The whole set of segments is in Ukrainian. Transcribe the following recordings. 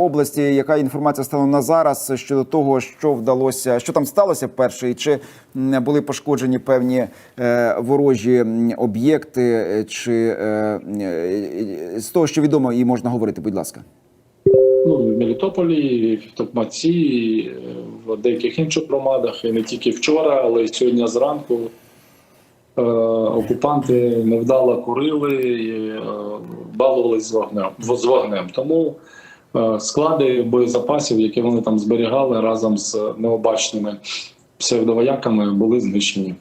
області. Яка інформація стала на зараз щодо того, що вдалося, що там сталося перше, і чи були пошкоджені певні е, ворожі об'єкти, е, чи е, е, з того, що відомо, і можна говорити, будь ласка. Ну, в Мелітополі, в Токмаці, в деяких інших громадах, і не тільки вчора, але й сьогодні зранку е, окупанти невдало курили і е, балувались з вогнем. з вогнем. Тому е, склади боєзапасів, які вони там зберігали разом з необачними псевдовояками, були знищені.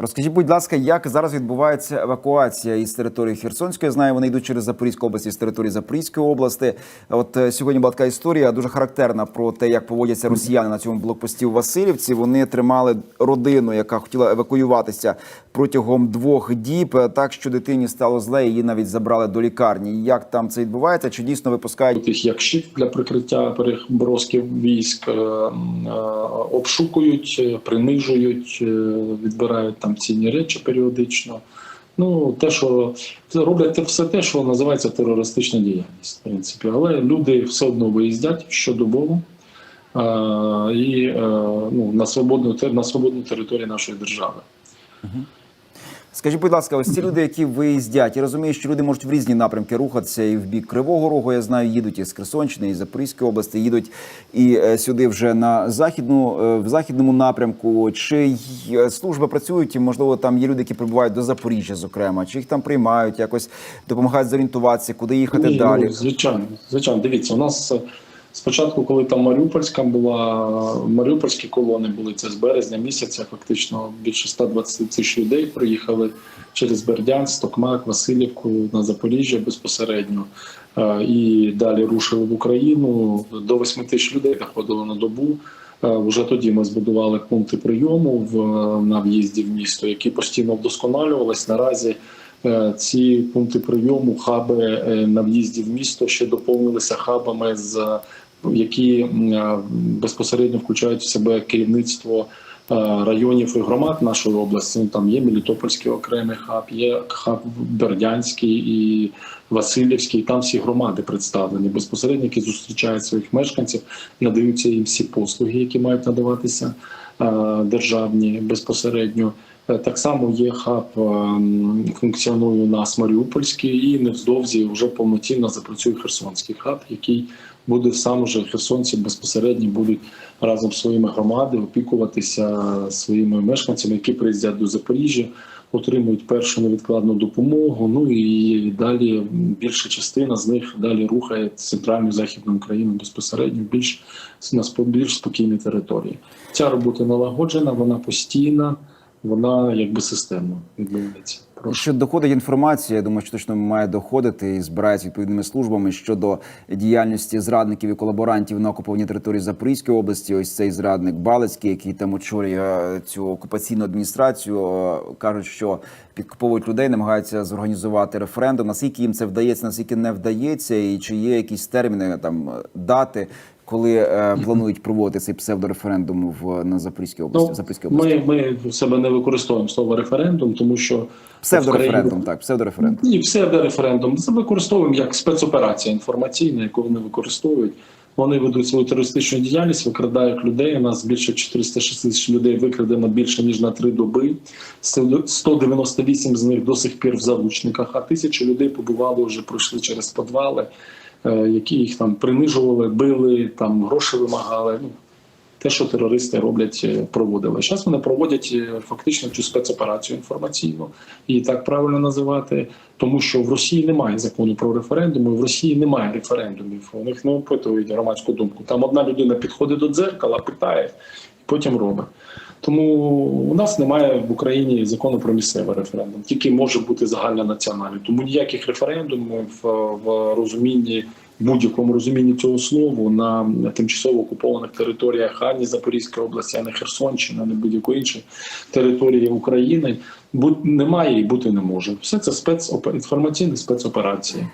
Розкажіть, будь ласка, як зараз відбувається евакуація із території Херсонської? Я знаю, вони йдуть через Запорізьку область із території Запорізької області. От е, сьогодні була така історія дуже характерна про те, як поводяться росіяни на цьому блокпості у Васильівці. Вони тримали родину, яка хотіла евакуюватися протягом двох діб, так що дитині стало зле. Її навіть забрали до лікарні. Як там це відбувається? Чи дійсно випускають? їх як щит для прикриття перебросків військ, е, е, обшукують, принижують, відбирають там цінні речі періодично. Ну, те, що роблять все те, що називається терористична діяльність, в принципі. Але люди все одно виїздять щодобово е, і е, ну, на свободну на свободну територію нашої держави. Скажіть, будь ласка, ось ці люди, які виїздять, я розумію, що люди можуть в різні напрямки рухатися і в бік Кривого Рогу. Я знаю, їдуть із Херсонщини, із Запорізької області, їдуть і е, сюди вже на західну е, в західному напрямку. Чи е, служби працюють? І можливо, там є люди, які прибувають до Запоріжжя, зокрема, чи їх там приймають, якось допомагають зорієнтуватися, куди їхати Ні, далі. Ну, звичайно, звичайно. Дивіться, у нас спочатку, коли там Маріупольська була, Маріупольські колони були це з березня місяця. Фактично більше 120 тисяч людей приїхали через Бердянськ, Токмак, Васильівку на Запоріжжя безпосередньо. Е, І далі рушили в Україну. До 8 тисяч людей доходило на добу. Е, Вже тоді ми збудували пункти прийому в на в'їзді в місто, які постійно вдосконалювались. Наразі Е, ці пункти прийому, хаби е, на в'їзді в місто ще доповнилися хабами, з які е, безпосередньо включають в себе керівництво е, районів і громад нашої області. Ну, Там є Мелітопольський окремий хаб, є хаб Бердянський і Васильівський. Там всі громади представлені безпосередньо, які зустрічають своїх мешканців, надаються їм всі послуги, які мають надаватися е, державні безпосередньо. Е, Так само є хаб е, функціонує у нас Маріупольський, і невдовзі вже повноцінно запрацює Херсонський хаб, який буде сам уже херсонці безпосередньо будуть разом з своїми громадами опікуватися своїми мешканцями, які приїздять до Запоріжжя, отримують першу невідкладну допомогу. Ну і далі більша частина з них далі рухає центральну західну Україну безпосередньо більш на більш спокійні території. Ця робота налагоджена, вона постійна вона якби системно відбувається. Що доходить інформація, я думаю, що точно має доходити і збирається відповідними службами щодо діяльності зрадників і колаборантів на окупованій території Запорізької області. Ось цей зрадник Балицький, який там очолює е, цю окупаційну адміністрацію, е, кажуть, що підкуповують людей, намагаються зорганізувати референдум. Наскільки їм це вдається, наскільки не вдається, і чи є якісь терміни там дати, коли е, планують проводити цей псевдореферендум в на Запорізькій області? в Ну, Запорізькій області ми, ми в себе не використовуємо слово референдум, тому що псевдореферендум, так псевдореферендум. Ні, псевдореферендум. Це використовуємо як спецоперація інформаційна, яку вони використовують. Вони ведуть свою терористичну діяльність, викрадають людей. У нас більше 460 людей викрадено більше ніж на три доби. 198 з них до сих пір в заручниках, а тисячі людей побували вже пройшли через підвали, е, які їх там принижували, били, там гроші вимагали. Ну те, що терористи роблять, е, проводили. Зараз вони проводять е, фактично цю спецоперацію інформаційну, і так правильно називати, тому що в Росії немає закону про референдуми, в Росії немає референдумів. У них не опитують громадську думку. Там одна людина підходить до дзеркала, питає, потім робить. Тому у нас немає в Україні закону про місцевий референдум, тільки може бути загальнонаціональний. Тому ніяких референдумів е, в розумінні будь-якому розумінні цього слова на тимчасово окупованих територіях ані Запорізької області, ані Херсонщини, ані будь-якої іншої території України немає і бути не може. Все це спецопе- інформаційні спецоперації.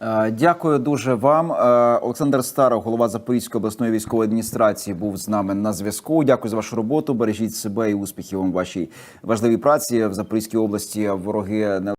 Е, Дякую дуже вам. Е, Олександр Старов, голова Запорізької обласної військової адміністрації, був з нами на зв'язку. Дякую за вашу роботу. Бережіть себе і успіхів вам вашій важливій праці в Запорізькій області. Вороги не